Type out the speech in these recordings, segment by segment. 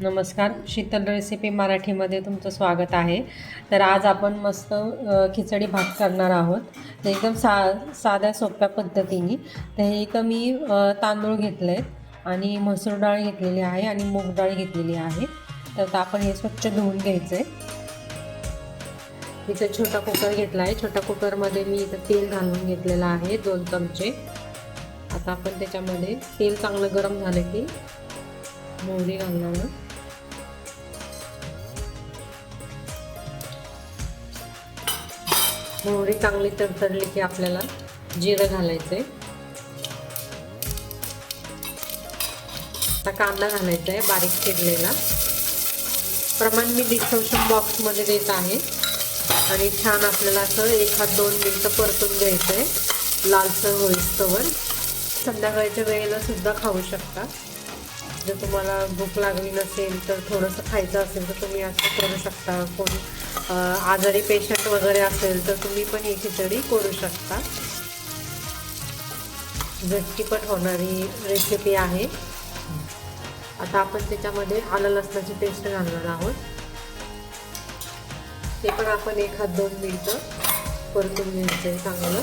नमस्कार. शीतल रेसिपी मराठीमध्ये तुमचं स्वागत आहे. तर आज आपण मस्त खिचडी भात करणार आहोत. तर एकदम सा साध्या सोप्या पद्धतीने. तर हे इथं मी तांदूळ घेतले आहेत आणि मसूर डाळ घेतलेली आहे आणि मूग डाळ घेतलेली आहे. तर आपण हे स्वच्छ धुवून घ्यायचं आहे इथं छोटा कुकर घेतला आहे. छोट्या कुकरमध्ये मी इथं तेल घालून घेतलेलं आहे दोन चमचे. आता आपण त्याच्यामध्ये तेल चांगलं गरम झालं की मोहरी घालणार मोहरी चांगली तडतडली की आपल्याला जिरं घालायचं आहे आता कांदा घालायचा आहे बारीक चिरलेला. प्रमाण मी डिस्क्रिप्शन बॉक्समध्ये देत आहे. आणि छान आपल्याला असं एखाद दोन मिनटं परतून घ्यायचं आहे लालसर होईस्तवर. संध्याकाळच्या वेळेला सुद्धा खाऊ शकता. जर तुम्हाला भूक लागली नसेल तर थोडंसं खायचं असेल तर तुम्ही असं करू शकता. कोण आजारी पेशंट वगैरे असेल तर तुम्ही पण ही खिचडी करू शकता. झटकीपट होणारी रेसिपी आहे. आता आपण त्याच्यामध्ये आलं लसणाची पेस्ट घालणार आहोत. ते पण आपण एखाद दोन मिनटं परतून घ्यायचं आहे चांगलं.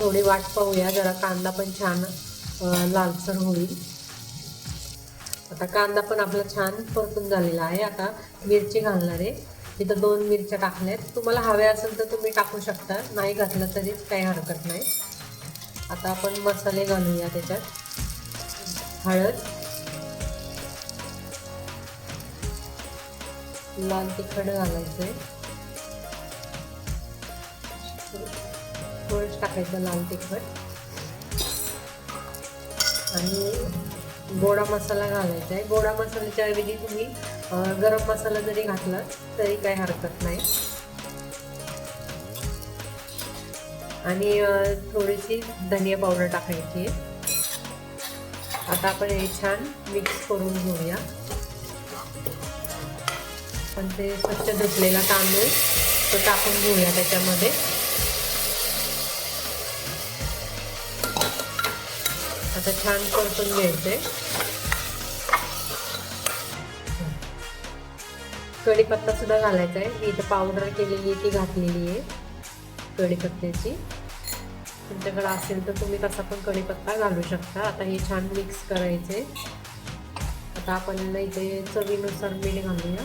थोडी वाट पाहूया जरा कांदा पण छान लालसर होईल. आता कांदा पण आपला छान परतून झालेला आहे. आता मिरची घालणार आहे. तिथं दोन मिरच्या टाकल्यात. तुम्हाला हव्या असेल तर तुम्ही टाकू शकता. नाही घातलं तरी काही हरकत नाही. आता आपण मसाले घालूया त्याच्यात. हळद. लाल तिखट घालायचं आहे तिखट टाकायचं लाल तिखट. आणि गोडा मसाला घालायचा आहे. गोडा मसाल्याच्या ऐवजी तुम्ही गरम मसाला जरी घातला तरी काही हरकत नाही. आणि थोडीशी धनिया पावडर टाकायची आहे. आता आपण हे छान मिक्स करून घेऊया. पण ते स्वच्छ धुतलेला तांदूळ तो टाकून घेऊया त्याच्यामध्ये. आता छान परतून घ्यायचे. कढीपत्ता सुद्धा घालायचा आहे. मी इथं पावडर केलेली आहे ती घातलेली आहे कढीपत्त्याची. तुमच्याकडे असेल तर तुम्ही तसा पण कढीपत्ता घालू शकता. आता हे छान मिक्स करायचे आता आपण इथे चवीनुसार मीठ घालूया.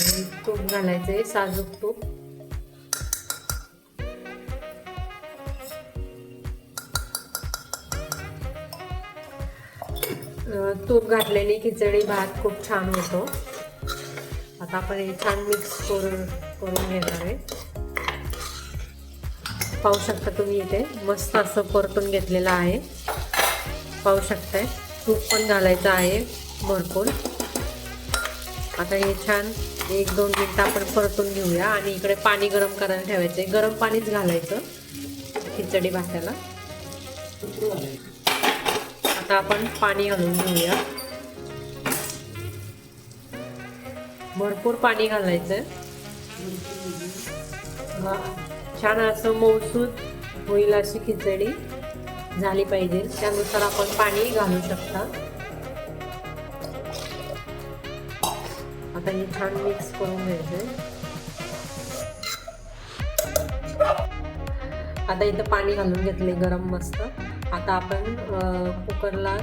आणि तूप आहे साजूक तूप. तूप घातलेली खिचडी भात खूप छान होतो. आता आपण हे छान मिक्स करून करून घेणार आहे. पाहू शकता तुम्ही इथे मस्त असं परतून घेतलेलं आहे. पाहू शकताय तूप पण घालायचं आहे भरपूर. आता हे छान एक दोन मिनटं आपण परतून घेऊया आणि इकडे पाणी गरम करायला ठेवायचं आहे. गरम पाणीच घालायचं खिचडी भाताला. आता आपण पाणी घालून घेऊया. भरपूर पाणी घालायचं छान असं मौसूद होईल अशी खिचडी झाली पाहिजे. त्यानुसार आपण पाणी घालू शकता. आता हे छान मिक्स करून घ्यायचं आता इथं पाणी घालून घेतले गरम मस्त. आता आपण कुकरला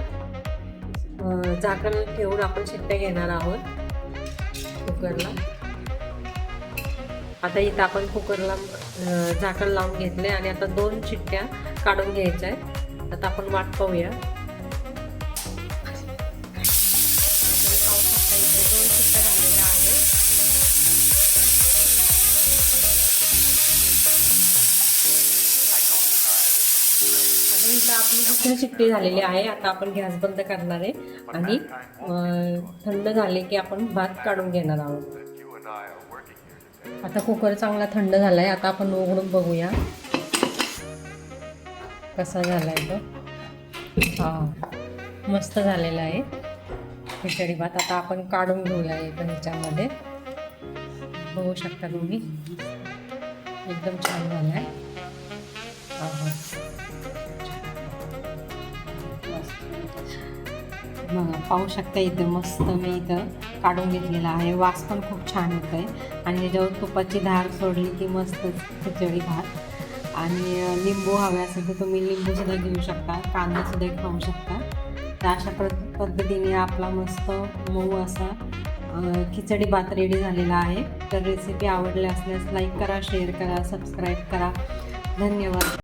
झाकण ठेवून आपण शिट्ट्या घेणार आहोत. कुकरला. आता इथं आपण कुकरला झाकण लावून घेतले आणि आता दोन शिट्ट्या काढून घ्यायच्या आहेत. आता आपण वाट पाहूया. आता आपली दुसरी शिट्टी झालेली आहे आता आपण गॅस बंद करणार आहे. आणि थंड झाले की आपण भात काढून घेणार आहोत. आता कुकर चांगला थंड झाला आहे आता आपण उघडून बघूया. कसा झाला आहे तो. हा मस्त झालेला आहे. खिचडी भात आता आपण काढून घेऊया एका ह्याच्यामध्ये. बघू शकता तुम्ही. एकदम छान झाला आहे पाहू शकता इथं मस्त मी इथं काढून घेतलेला आहे. वास पण खूप छान होतं आहे आणि याच्यावर तुपाची धार सोडली की मस्त खिचडी भात. आणि लिंबू हवे असेल तर तुम्ही लिंबूसुद्धा घेऊ शकता कांदासुद्धा खाऊ शकता. तर अशा प्र पद्धतीने आपला मस्त मऊ असा खिचडी भात रेडी झालेला आहे. तर रेसिपी आवडली असल्यास लाईक करा शेअर करा सबस्क्राईब करा. धन्यवाद.